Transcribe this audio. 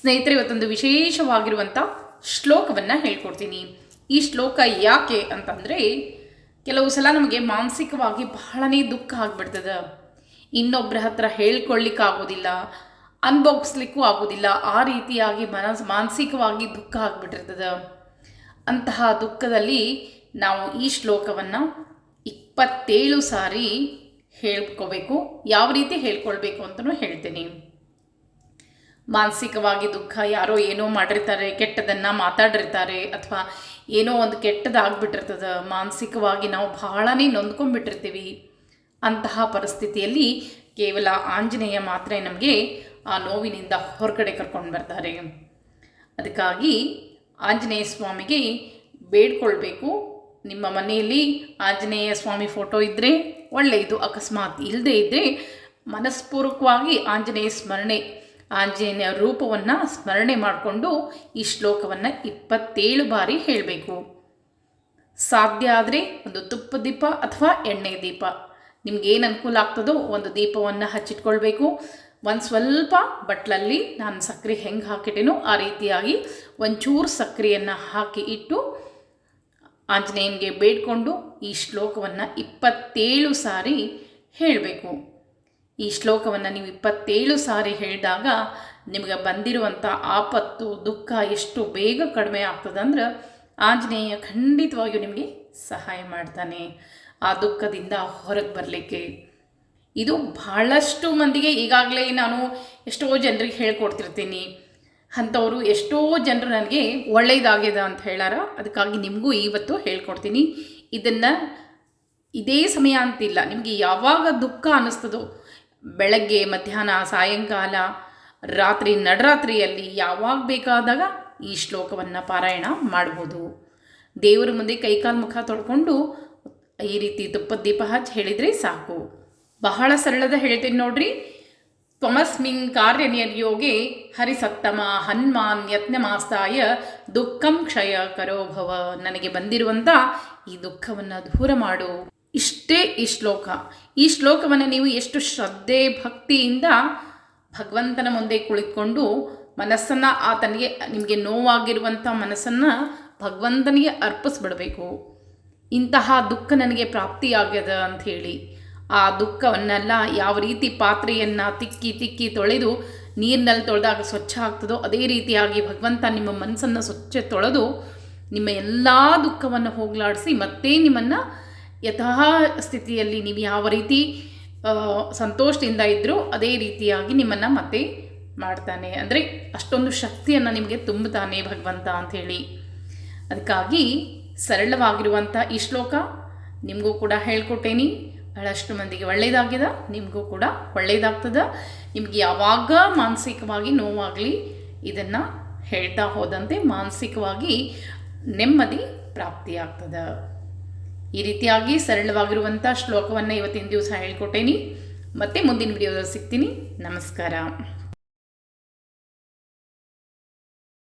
ಸ್ನೇಹಿತರೆ, ಇವತ್ತೊಂದು ವಿಶೇಷವಾಗಿರುವಂಥ ಶ್ಲೋಕವನ್ನು ಹೇಳ್ಕೊಡ್ತೀನಿ. ಈ ಶ್ಲೋಕ ಯಾಕೆ ಅಂತಂದರೆ, ಕೆಲವು ಸಲ ನಮಗೆ ಮಾನಸಿಕವಾಗಿ ಬಹಳನೇ ದುಃಖ ಆಗ್ಬಿಡ್ತದೆ. ಇನ್ನೊಬ್ಬರ ಹತ್ರ ಹೇಳ್ಕೊಳ್ಳಿಕ್ಕಾಗೋದಿಲ್ಲ ಅನ್ಬೋಗಿಸ್ಲಿಕ್ಕೂ ಆಗೋದಿಲ್ಲ, ಆ ರೀತಿಯಾಗಿ ಮನಸ್ ಮಾನಸಿಕವಾಗಿ ದುಃಖ ಆಗ್ಬಿಟ್ಟಿರ್ತದೆ. ಅಂತಹ ದುಃಖದಲ್ಲಿ ನಾವು ಈ ಶ್ಲೋಕವನ್ನು ಇಪ್ಪತ್ತೇಳು ಸಾರಿ ಹೇಳ್ಕೋಬೇಕು. ಯಾವ ರೀತಿ ಹೇಳ್ಕೊಳ್ಬೇಕು ಅಂತಲೂ ಹೇಳ್ತೀನಿ. ಮಾನಸಿಕವಾಗಿ ದುಃಖ, ಯಾರೋ ಏನೋ ಮಾಡಿರ್ತಾರೆ, ಕೆಟ್ಟದನ್ನು ಮಾತಾಡಿರ್ತಾರೆ, ಅಥವಾ ಏನೋ ಒಂದು ಕೆಟ್ಟದಾಗ್ಬಿಟ್ಟಿರ್ತದೆ, ಮಾನಸಿಕವಾಗಿ ನಾವು ಬಹಳನೇ ನೊಂದ್ಕೊಂಡ್ಬಿಟ್ಟಿರ್ತೀವಿ. ಅಂತಹ ಪರಿಸ್ಥಿತಿಯಲ್ಲಿ ಕೇವಲ ಆಂಜನೇಯ ಮಾತ್ರ ನಮಗೆ ಆ ನೋವಿನಿಂದ ಹೊರಗಡೆ ಕರ್ಕೊಂಡು ಬರ್ತಾರೆ. ಅದಕ್ಕಾಗಿ ಆಂಜನೇಯ ಸ್ವಾಮಿಗೆ ಬೇಡ್ಕೊಳ್ಬೇಕು. ನಿಮ್ಮ ಮನೆಯಲ್ಲಿ ಆಂಜನೇಯ ಸ್ವಾಮಿ ಫೋಟೋ ಇದ್ದರೆ ಒಳ್ಳೆಯದು, ಅಕಸ್ಮಾತ್ ಇಲ್ಲದೇ ಇದ್ದರೆ ಮನಸ್ಪೂರ್ವಕವಾಗಿ ಆಂಜನೇಯ ಸ್ಮರಣೆ ಆಂಜನೇಯ ರೂಪವನ್ನು ಸ್ಮರಣೆ ಮಾಡಿಕೊಂಡು ಈ ಶ್ಲೋಕವನ್ನು ಇಪ್ಪತ್ತೇಳು ಬಾರಿ ಹೇಳಬೇಕು. ಸಾಧ್ಯ ಆದರೆ ಒಂದು ತುಪ್ಪ ದೀಪ ಅಥವಾ ಎಣ್ಣೆ ದೀಪ. ನಿಮ್ಗೇನು ಅನುಕೂಲ ಆಗ್ತದೋ ಒಂದು ದೀಪವನ್ನು ಹಚ್ಚಿಟ್ಕೊಳ್ಬೇಕು. ಒಂದು ಸ್ವಲ್ಪ ಬಟ್ಲಲ್ಲಿ ನಾನು ಸಕ್ಕರೆ ಹೆಂಗೆ ಹಾಕಿಟ್ಟೇನೋ ಆ ರೀತಿಯಾಗಿ ಒಂಚೂರು ಸಕ್ಕರೆಯನ್ನು ಹಾಕಿ ಇಟ್ಟು ಆಂಜನೇಯನಿಗೆ ಬೇಡ್ಕೊಂಡು ಈ ಶ್ಲೋಕವನ್ನು ಇಪ್ಪತ್ತೇಳು ಸಾರಿ ಹೇಳಬೇಕು. ಈ ಶ್ಲೋಕವನ್ನು ನೀವು ಇಪ್ಪತ್ತೇಳು ಸಾರಿ ಹೇಳಿದಾಗ ನಿಮಗೆ ಬಂದಿರುವಂಥ ಆಪತ್ತು, ದುಃಖ ಎಷ್ಟು ಬೇಗ ಕಡಿಮೆ ಆಗ್ತದಂದ್ರೆ ಆಂಜನೇಯ ಖಂಡಿತವಾಗಿಯೂ ನಿಮಗೆ ಸಹಾಯ ಮಾಡ್ತಾನೆ. ಆ ದುಃಖದಿಂದ ಹೊರಗೆ ಬರಲಿಕ್ಕೆ ಇದು ಬಹಳಷ್ಟು ಮಂದಿಗೆ ಈಗಾಗಲೇ ನಾನು ಎಷ್ಟೋ ಜನರಿಗೆ ಹೇಳ್ಕೊಡ್ತಿರ್ತೀನಿ. ಅಂಥವರು ಎಷ್ಟೋ ಜನರು ನನಗೆ ಒಳ್ಳೆಯದಾಗ್ಯದ ಅಂತ ಹೇಳಾರ ಅದಕ್ಕಾಗಿ ನಿಮಗೂ ಇವತ್ತು ಹೇಳ್ಕೊಡ್ತೀನಿ. ಇದನ್ನು ಇದೇ ಸಮಯ ಅಂತಿಲ್ಲ. ನಿಮಗೆ ಯಾವಾಗ ದುಃಖ ಅನ್ನಿಸ್ತದೋ ಬೆಳಗ್ಗೆ, ಮಧ್ಯಾಹ್ನ, ಸಾಯಂಕಾಲ, ರಾತ್ರಿ, ನಡರಾತ್ರಿಯಲ್ಲಿ ಯಾವಾಗ ಬೇಕಾದಾಗ ಈ ಶ್ಲೋಕವನ್ನು ಪಾರಾಯಣ ಮಾಡ್ಬೋದು. ದೇವರ ಮುಂದೆ ಕೈಕಾಲು ಮುಖ ತೊಳ್ಕೊಂಡು ಈ ರೀತಿ ತುಪ್ಪದ ದೀಪ ಹಚ್ಚಿ ಹೇಳಿದರೆ ಸಾಕು. ಬಹಳ ಸರಳದ ಹೇಳ್ತೀನಿ ನೋಡ್ರಿ. ತ್ವಮಸ್ಮಿನ್ ಕಾರ್ಯನಿರ್ಯೋಗೆ ಹರಿಸತ್ತಮ ಹನುಮಾನ್ ಯತ್ನಮಾಸ್ತಾಯ ದುಃಖಂ ಕ್ಷಯ ಕರೋಭವ ನನಗೆ ಬಂದಿರುವಂಥ ಈ ದುಃಖವನ್ನು ದೂರ ಮಾಡು. ಇಷ್ಟೇ ಈ ಶ್ಲೋಕ. ಈ ಶ್ಲೋಕವನ್ನು ನೀವು ಎಷ್ಟು ಶ್ರದ್ಧೆ ಭಕ್ತಿಯಿಂದ ಭಗವಂತನ ಮುಂದೆ ಕುಳಿತುಕೊಂಡು ಮನಸ್ಸನ್ನು ಆತನಿಗೆ, ನಿಮಗೆ ನೋವಾಗಿರುವಂಥ ಮನಸ್ಸನ್ನು ಭಗವಂತನಿಗೆ ಅರ್ಪಿಸ್ಬಿಡಬೇಕು. ಇಂತಹ ದುಃಖ ನನಗೆ ಪ್ರಾಪ್ತಿಯಾಗ್ಯದ ಅಂಥೇಳಿ ಆ ದುಃಖವನ್ನೆಲ್ಲ ಯಾವ ರೀತಿ ಪಾತ್ರೆಯನ್ನು ತಿಕ್ಕಿ ತಿಕ್ಕಿ ತೊಳೆದು ನೀರಿನಲ್ಲಿ ತೊಳೆದಾಗ ಸ್ವಚ್ಛ ಆಗ್ತದೋ ಅದೇ ರೀತಿಯಾಗಿ ಭಗವಂತ ನಿಮ್ಮ ಮನಸ್ಸನ್ನು ಸ್ವಚ್ಛ ತೊಳೆದು ನಿಮ್ಮ ಎಲ್ಲ ದುಃಖವನ್ನು ಹೋಗಲಾಡಿಸಿ ಮತ್ತೆ ನಿಮ್ಮನ್ನು ಯಥಾ ಸ್ಥಿತಿಯಲ್ಲಿ ನೀವು ಯಾವ ರೀತಿ ಸಂತೋಷದಿಂದ ಇದ್ದರೂ ಅದೇ ರೀತಿಯಾಗಿ ನಿಮ್ಮನ್ನು ಮತ್ತೆ ಮಾಡ್ತಾನೆ. ಅಂದರೆ ಅಷ್ಟೊಂದು ಶಕ್ತಿಯನ್ನು ನಿಮಗೆ ತುಂಬುತ್ತಾನೆ ಭಗವಂತ ಅಂಥೇಳಿ. ಅದಕ್ಕಾಗಿ ಸರಳವಾಗಿರುವಂಥ ಈ ಶ್ಲೋಕ ನಿಮಗೂ ಕೂಡ ಹೇಳ್ಕೊಟ್ಟೇನಿ. ಬಹಳಷ್ಟು ಮಂದಿಗೆ ಒಳ್ಳೆಯದಾಗಿದೆ ನಿಮಗೂ ಕೂಡ ಒಳ್ಳೆಯದಾಗ್ತದ ನಿಮಗೆ ಯಾವಾಗ ಮಾನಸಿಕವಾಗಿ ನೋವಾಗಲಿ ಇದನ್ನು ಹೇಳ್ತಾ ಹೋದಂತೆ ಮಾನಸಿಕವಾಗಿ ನೆಮ್ಮದಿ ಪ್ರಾಪ್ತಿಯಾಗ್ತದೆ. ಈ ರೀತಿಯಾಗಿ ಸರಳವಾಗಿರುವಂಥ ಶ್ಲೋಕವನ್ನು ಇವತ್ತಿನ ದಿವಸ ಹೇಳ್ಕೊಟ್ಟೇನಿ. ಮತ್ತೆ ಮುಂದಿನ ವಿಡಿಯೋದಲ್ಲಿ ಸಿಗ್ತೀನಿ. ನಮಸ್ಕಾರ.